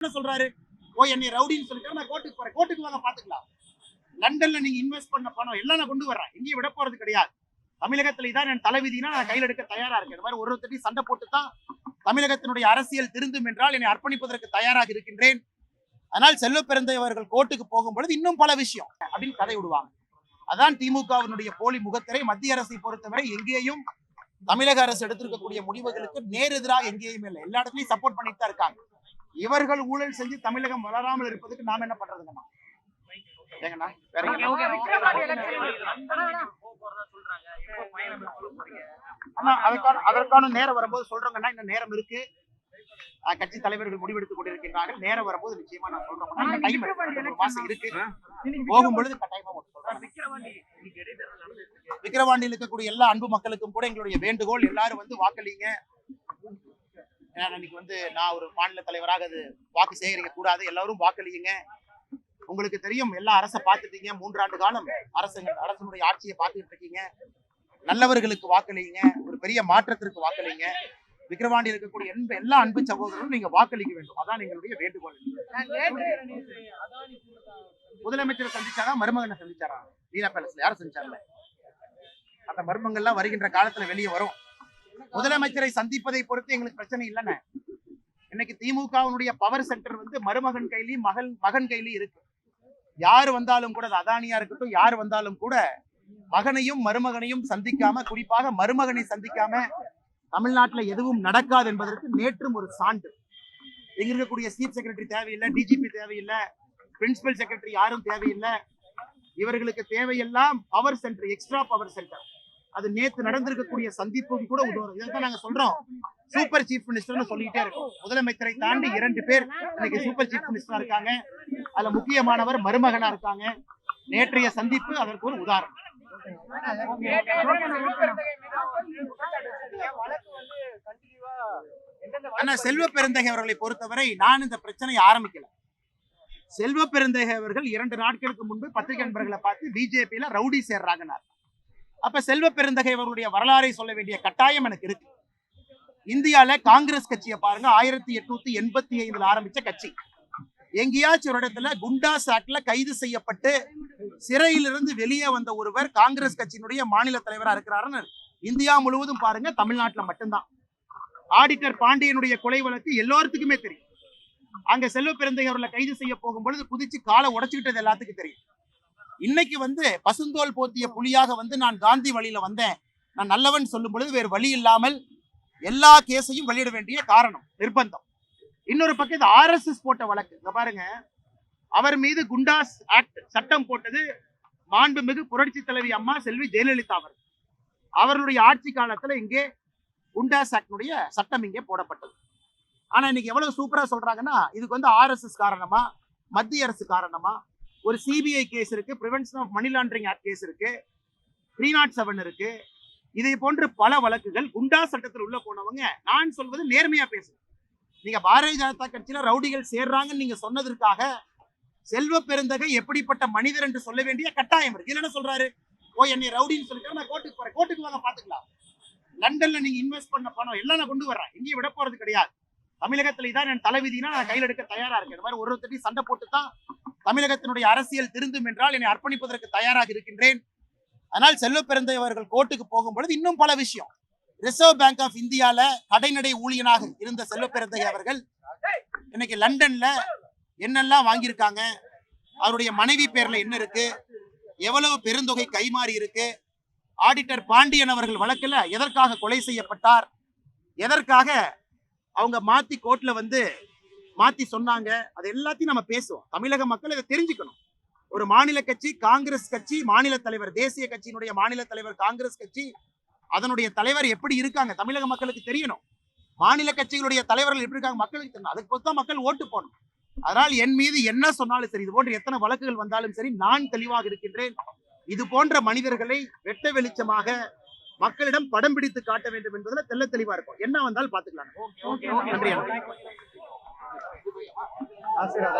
என்ன சொல்றாரு? ஓ என்னை ரவுடின்னு சொல்லிட்டு நான் கோர்ட்டுக்கு போறேன். கோர்ட்டுக்கு வாங்க பாத்துக்கலாம். லண்டன்ல நீங்க இன்வெஸ்ட் பண்ண பணம் எல்லாம் நான் கொண்டு வர்றேன். எங்கேயும் விட போறது கிடையாது. தமிழகத்துல இதான் என் தலைவிதினா நான் கையில் எடுக்க தயாரா இருக்கேன். இந்த மாதிரி ஒரு ஒருத்தட்டி சண்டை போட்டு தான் தமிழகத்தினுடைய அரசியல் திருந்தும் என்றால் என்னை அர்ப்பணிப்பதற்கு தயாராக இருக்கின்றேன். ஆனால் செல்வ பிறந்தவர்கள் கோர்ட்டுக்கு போகும்பொழுது இன்னும் பல விஷயம் அப்படின்னு கதை விடுவாங்க. அதான் திமுகவினுடைய போலி முகத்திரை மத்திய அரசை பொறுத்தவரை எங்கேயும் தமிழக அரசு எடுத்திருக்கக்கூடிய முடிவுகளுக்கு நேரெதிராக எங்கேயும் இல்லை. எல்லா இடத்துலையும் சப்போர்ட் பண்ணிட்டு தான் இருக்காங்க. இவர்கள் ஊழல் செஞ்சு தமிழகம் வளராமல் இருப்பதுக்கு நாம என்ன பண்றதுங்கண்ணா ஏங்கண்ணா வேற என்ன? அண்ணா அதற்கான அதற்கான நேரம் வரும்போது சொல்றோங்கன்னா இன்னும் நேரம் இருக்கு. கட்சி தலைவர்கள் முடிவெடுத்துக் கொண்டிருக்கின்றார்கள். நேரம் வரும்போது நிச்சயமா நான் சொல்றேன் டைம் ஒரு மாசம் இருக்கு. போகும் பொழுது கட்டாயமா விக்கிரவாண்டியில் இருக்கக்கூடிய எல்லா அன்பு மக்களுக்கும் கூட எங்களுடைய வேண்டுகோள் எல்லாரும் வந்து வாக்களிங்க. ஏன்னா இன்னைக்கு வந்து நான் ஒரு மாநில தலைவராக அது வாக்கு சேகரிக்க கூடாது. எல்லாரும் வாக்களியுங்க. உங்களுக்கு தெரியும் எல்லா அரசை பார்த்துட்டீங்க. மூன்றாண்டு காலம் அரசுங்க அரசனுடைய ஆட்சியை பார்த்துக்கிட்டு இருக்கீங்க. நல்லவர்களுக்கு வாக்களிங்க ஒரு பெரிய மாற்றத்திற்கு வாக்களிங்க விக்கிரவாண்டி இருக்கக்கூடிய எந்த எல்லா அன்பு சகோதரரும் நீங்க வாக்களிக்க வேண்டும். அதான் எங்களுடைய வேண்டுகோள். முதலமைச்சரை சந்திச்சாரா மருமகனை சந்திச்சாரா? லீலா பேலஸ்ல. யாரும் சந்திச்சாங்க அந்த மர்மங்கள்லாம் வருகின்ற காலத்துல வெளியே வரும். முதலமைச்சரை சந்திப்பதை பொறுத்து எங்களுக்கு பிரச்சனை இல்லைன்னு இன்னைக்கு திமுகவினுடைய பவர் சென்டர் வந்து மருமகன் கையிலையும் மகன் மகன் கையிலையும் இருக்கு. யார் வந்தாலும் கூட அதானியா இருக்கட்டும் யார் வந்தாலும் கூட மகனையும் மருமகனையும் சந்திக்காம குறிப்பாக மருமகனை சந்திக்காம தமிழ்நாட்டுல எதுவும் நடக்காது என்பதற்கு நேற்றும் ஒரு சான்று. இங்க இருக்கக்கூடிய சீஃப் செக்ரட்டரி தேவையில்லை டிஜிபி தேவையில்லை பிரின்சிபல் செக்ரட்டரி யாரும் தேவையில்லை. இவர்களுக்கு தேவையெல்லாம் power centre extra power centre அது நேத்து நடந்திருக்கக்கூடிய சந்திப்பும் கூட உதவும் இதைத்தான் நாங்க சொல்றோம். சூப்பர் சீஃப் மினிஸ்டர்னு சொல்லிட்டே இருக்கோம். முதலமைச்சரை தாண்டி இரண்டு பேர் இன்னைக்கு சூப்பர் சீஃப் மினிஸ்டரா இருக்காங்க. அதுல முக்கியமானவர் மருமகனா இருக்காங்க. நேற்றைய சந்திப்பு அதற்கு ஒரு உதாரணம். ஆனா செல்வ பெருந்தகை அவர்களை பொறுத்தவரை நான் இந்த பிரச்சனையை ஆரம்பிக்கல. செல்வ பெருந்தகை அவர்கள் இரண்டு நாட்களுக்கு முன்பு பத்திரிகை நண்பர்களை பார்த்து பிஜேபியில ரவுடி சேர்றாங்கன்னார் அப்ப செல்வ பெருந்தகை அவர்களுடைய வரலாறை சொல்ல வேண்டிய கட்டாயம் எனக்கு இருக்கு. இந்தியால காங்கிரஸ் கட்சியை பாருங்க ஆயிரத்தி எட்நூத்தி எண்பத்தி ஐந்துல ஆரம்பிச்ச கட்சி. எங்கேயாச்சும் ஒரு இடத்துல குண்டா சாட்ல கைது செய்யப்பட்டு சிறையிலிருந்து வெளியே வந்த ஒருவர் காங்கிரஸ் கட்சியினுடைய மாநில தலைவரா இருக்கிறாருன்னு இந்தியா முழுவதும் பாருங்க தமிழ்நாட்டுல மட்டும்தான். ஆடிட்டர் பாண்டியனுடைய கொலை வழக்கு எல்லோருத்துக்குமே தெரியும். அங்க செல்வ பெருந்தை அவர்களை கைது செய்ய போகும் பொழுது குதிச்சு காலை உடைச்சுக்கிட்டது எல்லாத்துக்கும் தெரியும். இன்னைக்கு வந்து பசுந்தோல் போத்திய புலியாக வந்து நான் காந்தி வழியில வந்தேன். நான் நல்லவன் சொல்லும் பொழுது வேறு வழி இல்லாமல் எல்லா கேஸையும் வெளியிட வேண்டிய காரணம் நிர்பந்தம். இன்னொரு பக்கம் இது ஆர்எஸ்எஸ் போட்ட வழக்கு. இங்க பாருங்க. அவர் மீது குண்டாஸ் ஆக்ட் சட்டம் போட்டது மாண்புமிகு புரட்சி தலைவி அம்மா செல்வி ஜெயலலிதா அவர் அவர்களுடைய ஆட்சி காலத்துல இங்கே குண்டாஸ் ஆக்டினுடைய சட்டம் இங்கே போடப்பட்டது. ஆனா இன்னைக்கு எவ்வளவு சூப்பரா சொல்றாங்கன்னா இதுக்கு வந்து ஆர்எஸ்எஸ் காரணமா மத்திய அரசு காரணமா ஒரு சிபிஐ கேஸ் இருக்கு prevention of money laundering act case இருக்கு த்ரீ நாட் செவன் இருக்கு. இதை போன்ற பல வழக்குகள் குண்டா சட்டத்தில் உள்ள போனவங்க நான் சொல்வது நேர்மையா பேசுறேன் நீங்க பாரதிய ஜனதா கட்சியில ரவுடிகள் சேர்றாங்கன்னு நீங்க சொன்னதற்காக செல்வ பெருந்தகை எப்படிப்பட்ட மனிதர் என்று சொல்ல வேண்டிய கட்டாயம் இருக்கு. என்ன சொல்றாரு ஓ என்னை ரவுடின்னு சொல்லிட்டு நான் கோர்ட்டுக்கு போறேன். கோர்ட்டுக்கு வாங்க பாத்துக்கலாம் லண்டன்ல நீங்க இன்வெஸ்ட் பண்ண பணம் எல்லாம் நான் கொண்டு வர்றேன். எங்கேயும் விட போறது கிடையாது. தமிழகத்துல இதான் என் தலைவிதினா நான் கையில் எடுக்க தயாரா இருக்கேன். இந்த மாதிரி ஒரு ஒருத்தட்டி சண்டை போட்டு தான் தமிழகத்தினுடைய அரசியல் திருந்தும் என்றால் என்னை அர்ப்பணிப்பதற்கு தயாராக இருக்கின்றேன். ஆனால் செல்ல பிறந்தை அவர்கள் கோர்ட்டுக்கு போகும் பொழுது இன்னும் பல விஷயம். ரிசர்வ் பேங்க் ஆஃப் இந்தியால கடைநடை ஊழியனாக இருந்த செல்வ பிறந்தை அவர்கள் இன்னைக்கு லண்டன்ல என்னெல்லாம் வாங்கியிருக்காங்க அவருடைய மனைவி பேர்ல என்ன இருக்கு எவ்வளவு பெருந்தொகை கைமாறி இருக்கு ஆடிட்டர் பாண்டியன் அவர்கள் வழக்குல எதற்காக கொலை செய்யப்பட்டார் எதற்காக அவங்க மாத்தி கோர்ட்ல வந்து மாத்தி சொன்னாங்க. அது எல்லாத்தையும் நம்ம பேசுவோம். தமிழக மக்கள் இதை தெரிஞ்சுக்கணும். ஒரு மாநில கட்சி காங்கிரஸ் கட்சி மாநில தலைவர் தேசிய கட்சியினுடைய மாநில தலைவர் காங்கிரஸ் கட்சி அதனுடைய தலைவர் எப்படி இருக்காங்க? தமிழக மக்களுக்கு தெரியணும். மாநில கட்சிகளுடைய தலைவர்கள் எப்படி இருக்காங்க? மக்களுக்கு தெரியணும். அதுக்கு பொறுத்தா மக்கள் ஓட்டு போடணும். அதனால் என் மீது என்ன சொன்னாலும் சரி இது போன்ற எத்தனை வழக்குகள் வந்தாலும் சரி நான் தெளிவாக இருக்கின்றேன். இது போன்ற மனிதர்களை வெட்ட வெளிச்சமாக மக்களிடம் படம் பிடித்து காட்ட வேண்டும் என்பதுல தெள்ள தெளிவா இருக்கும். என்ன வந்தாலும் பாத்துக்கலாம் நன்றி அண்ணா.